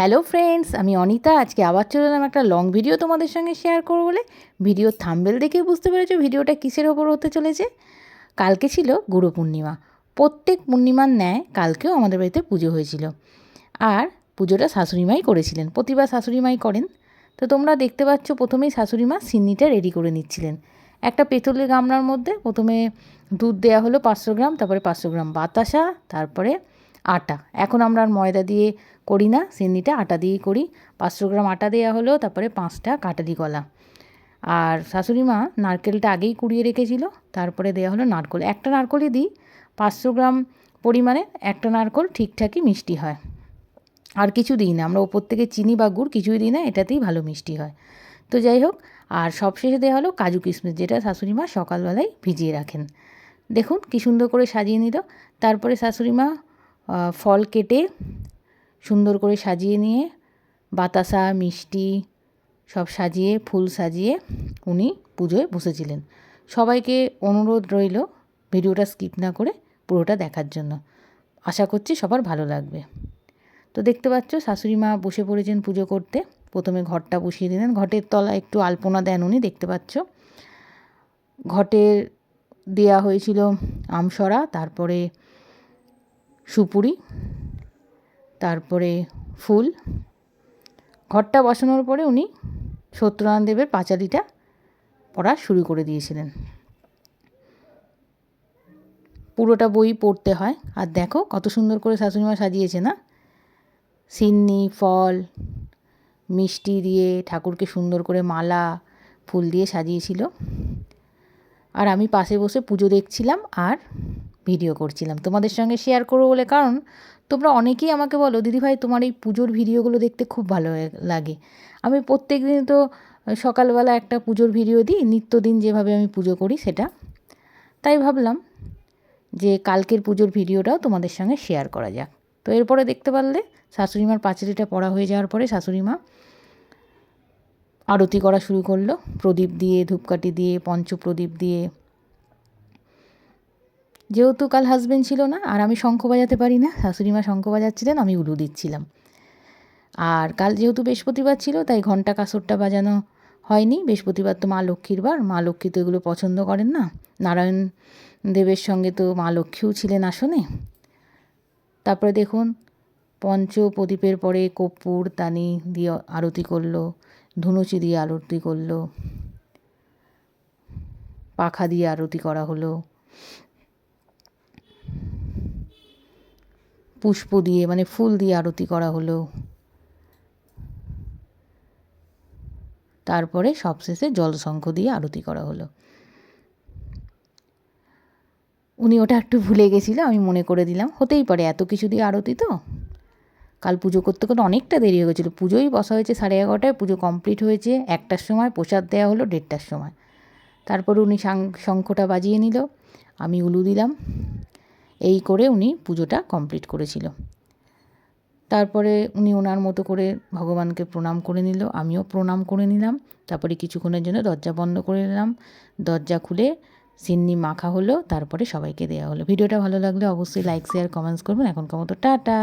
Hello friends, আমি অনিতা। আজকে আবার চলে এলাম একটা লং ভিডিও তোমাদের সঙ্গে শেয়ার করব বলে। ভিডিওর থাম্বেল দেখে বুঝতে পেরেছ ভিডিওটা কিসের ওপর হতে চলেছে? কালকে ছিল গুরু পূর্ণিমা। প্রত্যেক পূর্ণিমার ন্যায় কালকেও আমাদের বাড়িতে পুজো হয়েছিল। আর পুজোটা শাশুড়িমাই করেছিলেন, প্রতিবার শাশুড়িমাই করেন। তো তোমরা দেখতে পাচ্ছ প্রথমেই শাশুড়িমা সিন্নিটা রেডি করে নিচ্ছিলেন। একটা পেতলের গামলার মধ্যে প্রথমে দুধ দেওয়া হলো পাঁচশো গ্রাম, তারপরে পাঁচশো গ্রাম বাতাসা, তারপরে আটা। এখন আমরা আর ময়দা দিয়ে করি না, সিন্নিটা আটা দিয়েই করি। পাঁচশো গ্রাম আটা দেওয়া হলো, তারপরে পাঁচটা কাটালি কলা। আর শাশুড়ি মা নারকেলটা আগেই কুড়িয়ে রেখেছিল, তারপরে দেওয়া হলো নারকল। একটা নারকলই দিই, পাঁচশো গ্রাম পরিমাণে একটা নারকল ঠিকঠাকই মিষ্টি হয়। আর কিছু দিই না, আমরা ওপর থেকে চিনি বা গুড় কিছুই দিই না, এটাতেই ভালো মিষ্টি হয়। তো যাই হোক, আর সবশেষে দেওয়া হলো কাজু কিশমিশ, যেটা শাশুড়ি মা সকালবেলায় ভিজিয়ে রাখেন। দেখুন কী সুন্দর করে সাজিয়ে নিল। তারপরে শাশুড়ি মা ফল কেটে সুন্দর করে সাজিয়ে নিয়ে, বাতাসা, মিষ্টি সব সাজিয়ে, ফুল সাজিয়ে উনি পুজোয় বসেছিলেন। সবাইকে অনুরোধ রইল ভিডিওটা স্কিপ না করে পুরোটা দেখার জন্য। আশা করছি সবার ভালো লাগবে। তো দেখতে পাচ্ছ, শাশুড়ি মা বসে পড়েছেন পুজো করতে। প্রথমে ঘরটা বসিয়ে দিলেন। ঘটের তলা একটু আলপনা দেন উনি, দেখতে পাচ্ছ। ঘটের দেয়া হয়েছিল আমসরা, তারপরে সুপুরি, তারপরে ফুল। ঘরটা বসানোর পরে উনি সত্যনারায়ণ দেবের পাঁচালিটা পড়া শুরু করে দিয়েছিলেন। পুরোটা বই পড়তে হয়। আর দেখো কত সুন্দর করে শাশুড়িমা সাজিয়েছে না? সিন্নি, ফল, মিষ্টি দিয়ে ঠাকুরকে সুন্দর করে মালা, ফুল দিয়ে সাজিয়েছিল। আর আমি পাশে বসে পুজো দেখছিলাম আর ভিডিও করছিলাম। তোমাদের সঙ্গে শেয়ার করব বলে, কারণ তোমরা অনেকেই আমাকে বলো দিদিভাই তোমার এই পুজোর ভিডিওগুলো দেখতে খুব ভালো লাগে। আমি প্রত্যেক দিন তো সকালবেলা একটা পুজোর ভিডিও দিই, নিত্যদিন যেভাবে আমি পুজো করি সেটা। তাই ভাবলাম যে কালকের পুজোর ভিডিওটাও তোমাদের সঙ্গে শেয়ার করা যাক। তো এরপরে দেখতে পারলে শাশুড়িমার পাঁচিলিটা পড়া হয়ে যাওয়ার পরে শাশুড়িমা আরতি করা শুরু করল। প্রদীপ দিয়ে, ধূপকাঠি দিয়ে, পঞ্চপ্রদীপ দিয়ে যেহেতু কাল হাজবেন্ড ছিল না, আর আমি শঙ্খ বাজাতে পারি না শাশুড়ি মা শঙ্খ বাজাচ্ছিলেন, আমি উলু দিচ্ছিলাম। আর কাল যেহেতু বৃহস্পতিবার ছিল, তাই ঘণ্টা কাসরটা বাজানো হয়নি। বৃহস্পতিবার তো মা লক্ষ্মীর বার, মা লক্ষ্মী তো এগুলো পছন্দ করেন না। নারায়ণ দেবের সঙ্গে তো মা লক্ষ্মীও ছিলেন আসনে। তারপরে দেখুন পঞ্চ প্রদীপের পরে কর্পূর, তানি দিয়ে আরতি করল, ধুনুচি দিয়ে আরতি করল, পাখা দিয়ে আরতি করা হলো। পুষ্প দিয়ে মানে ফুল দিয়ে আরতি করা হলো। তারপরে সবশেষে জলশঙ্খ দিয়ে আরতি করা হলো। উনি ওটা একটু ভুলে গেছিল, আমি মনে করে দিলাম। হতেই পারে এত কিছু দিয়ে আরতি তো। কাল পুজো করতে করতে অনেকটা দেরি হয়ে গেছিল। পুজোই বসা হয়েছে সাড়ে এগারোটায়, পুজো কমপ্লিট হয়েছে একটার সময়, প্রসাদ দেওয়া হলো দেড়টার সময়। তারপরে উনি শঙ্খটা বাজিয়ে নিল। আমি উলু দিলাম। এই করে উনি পুজোটা কমপ্লিট করেছিল। তারপরে উনি ওনার মতো করে ভগবানকে প্রণাম করে নিল, আমিও প্রণাম করে নিলাম। তারপরে কিছুক্ষণের জন্য দরজা বন্ধ করে নিলাম দরজা খুলে সিন্নি মাখা হলো, তারপরে সবাইকে দেওয়া হলো। ভিডিওটা ভালো লাগলে অবশ্যই লাইক শেয়ার কমেন্টস করবেন। এখনকার মতো টাটা!